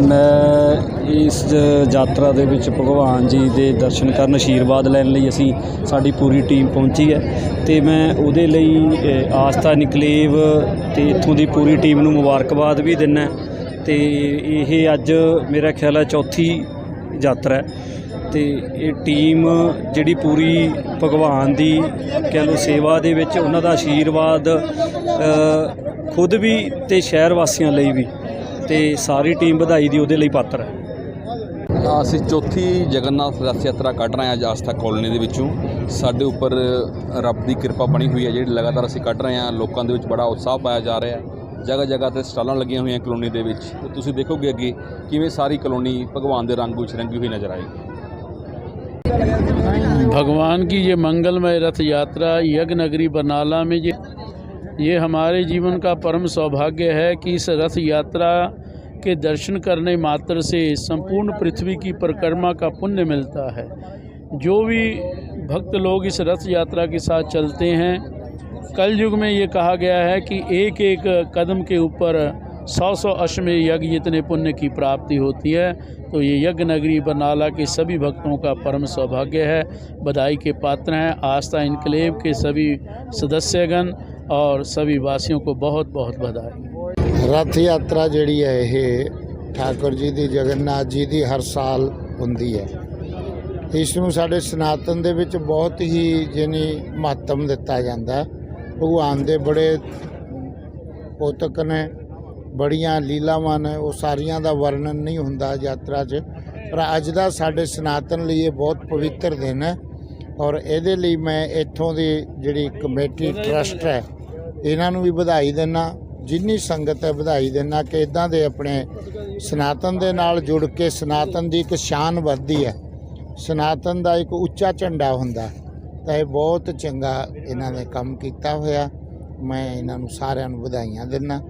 ਮੈਂ ਇਸ ਯਾਤਰਾ ਦੇ ਵਿੱਚ ਭਗਵਾਨ ਜੀ ਦੇ ਦਰਸ਼ਨ ਕਰਨ ਆਸ਼ੀਰਵਾਦ ਲੈਣ ਲਈ ਅਸੀਂ ਸਾਡੀ ਪੂਰੀ ਟੀਮ ਪਹੁੰਚੀ ਹੈ ਤੇ ਮੈਂ ਉਹਦੇ ਲਈ ਆਸਥਾ ਨਿਕਲੇਵ ਤੇ ਇੱਥੋਂ ਦੀ ਪੂਰੀ ਟੀਮ ਨੂੰ ਮੁਬਾਰਕਬਾਦ ਵੀ ਦਿੰਦਾ ਤੇ ਇਹ ਅੱਜ ਮੇਰਾ ਖਿਆਲ ਹੈ ਚੌਥੀ ਯਾਤਰਾ ਹੈ ਤੇ ਇਹ ਟੀਮ ਜਿਹੜੀ ਪੂਰੀ ਭਗਵਾਨ ਦੀ ਕਹਿ ਲਓ ਸੇਵਾ ਦੇ ਵਿੱਚ ਉਹਨਾਂ ਦਾ ਆਸ਼ੀਰਵਾਦ ਖੁਦ ਵੀ ਤੇ ਸ਼ਹਿਰ ਵਾਸੀਆਂ ਲਈ ਵੀ ਤੇ ਸਾਰੀ ਟੀਮ ਵਧਾਈ ਦੀ ਉਹਦੇ ਲਈ ਪਾਤਰ ਹੈ ਅਸੀਂ ਚੌਥੀ ਜਗਨਨਾਥ ਰਥ ਯਾਤਰਾ ਕੱਢ ਰਹੇ ਹਾਂ ਅੱਜ ਆਸਥਾ ਕਾਲੋਨੀ ਦੇ ਵਿੱਚੋਂ ਸਾਡੇ ਉੱਪਰ ਰੱਬ ਦੀ ਕਿਰਪਾ ਬਣੀ ਹੋਈ ਹੈ ਜਿਹੜੀ ਲਗਾਤਾਰ ਅਸੀਂ ਕੱਢ ਰਹੇ ਹਾਂ ਲੋਕਾਂ ਦੇ ਵਿੱਚ ਬੜਾ ਉਤਸ਼ਾਹ ਪਾਇਆ ਜਾ ਰਿਹਾ ਹੈ ਜਗ੍ਹਾ ਜਗ੍ਹਾ ਤੇ ਸਟਾਲਾਂ ਲੱਗੀਆਂ ਹੋਈਆਂ ਕਲੋਨੀ ਦੇ ਵਿੱਚ ਤੇ ਤੁਸੀਂ ਦੇਖੋਗੇ ਅੱਗੇ ਕਿਵੇਂ ਸਾਰੀ ਕਲੋਨੀ ਭਗਵਾਨ ਦੇ ਰੰਗ ਵਿੱਚ ਰੰਗੀ ਹੋਈ ਨਜ਼ਰ ਆਏਗੀ भगवान की ये मंगलमय रथ यात्रा यज्ञ नगरी बरनाला में ये ये हमारे जीवन का परम सौभाग्य है कि इस रथ यात्रा के दर्शन करने मात्र से संपूर्ण पृथ्वी की परिक्रमा का पुण्य मिलता है। जो भी भक्त लोग इस रथ यात्रा के साथ चलते हैं कल युग में ये कहा गया है कि एक एक कदम के ऊपर सौ सौ अश्वमेध यज्ञ जितने पुण्य की प्राप्ति होती है। तो ये यज्ञ नगरी बरनाला के सभी भक्तों का परम सौभाग्य है। बधाई के पात्र हैं, आस्था इनकलेव के सभी सदस्यगण। ਔਰ ਸਭੀ ਵਾਸੀਆਂ ਕੋ ਬਹੁਤ ਬਹੁਤ ਵਧਾਈ ਰਥ ਯਾਤਰਾ ਜਿਹੜੀ ਹੈ ਇਹ ਠਾਕੁਰ ਜੀ ਦੀ ਜਗਨਨਾਥ ਜੀ ਦੀ ਹਰ ਸਾਲ ਹੁੰਦੀ ਹੈ ਇਸ ਨੂੰ ਸਾਡੇ ਸਨਾਤਨ ਦੇ ਵਿੱਚ ਬਹੁਤ ਹੀ ਜਿਹਨੀ ਮਹੱਤਵ ਦਿੱਤਾ ਜਾਂਦਾ ਭਗਵਾਨ ਦੇ ਬੜੇ ਪੋਤਕ ਨੇ ਬੜੀਆਂ ਲੀਲਾਵਾਂ ਨੇ ਉਹ ਸਾਰੀਆਂ ਦਾ ਵਰਣਨ ਨਹੀਂ ਹੁੰਦਾ ਯਾਤਰਾ 'ਚ ਪਰ ਅੱਜ ਦਾ ਸਾਡੇ ਸਨਾਤਨ ਲਈ ਇਹ ਬਹੁਤ ਪਵਿੱਤਰ ਦਿਨ ਹੈ ਔਰ ਇਹਦੇ ਲਈ ਮੈਂ ਇੱਥੋਂ ਦੀ ਜਿਹੜੀ ਕਮੇਟੀ ਟਰਸਟ ਹੈ ਇਹਨਾਂ ਨੂੰ ਵੀ ਵਧਾਈ ਦਿੰਦਾ ਜਿੰਨੀ ਸੰਗਤ ਹੈ ਵਧਾਈ ਦਿੰਦਾ ਕਿ ਇਦਾਂ ਦੇ ਆਪਣੇ ਸਨਾਤਨ ਦੇ ਨਾਲ ਜੁੜ ਕੇ ਸਨਾਤਨ ਦੀ ਇੱਕ ਸ਼ਾਨ ਵੱਧਦੀ ਹੈ। ਸਨਾਤਨ ਦਾ ਇੱਕ ਉੱਚਾ ਝੰਡਾ ਹੁੰਦਾ ਤਾਂ ਇਹ ਬਹੁਤ ਚੰਗਾ ਇਹਨਾਂ ਨੇ ਕੰਮ ਕੀਤਾ ਹੋਇਆ। ਮੈਂ ਇਹਨਾਂ ਨੂੰ ਸਾਰਿਆਂ ਨੂੰ ਵਧਾਈਆਂ ਦਿੰਦਾ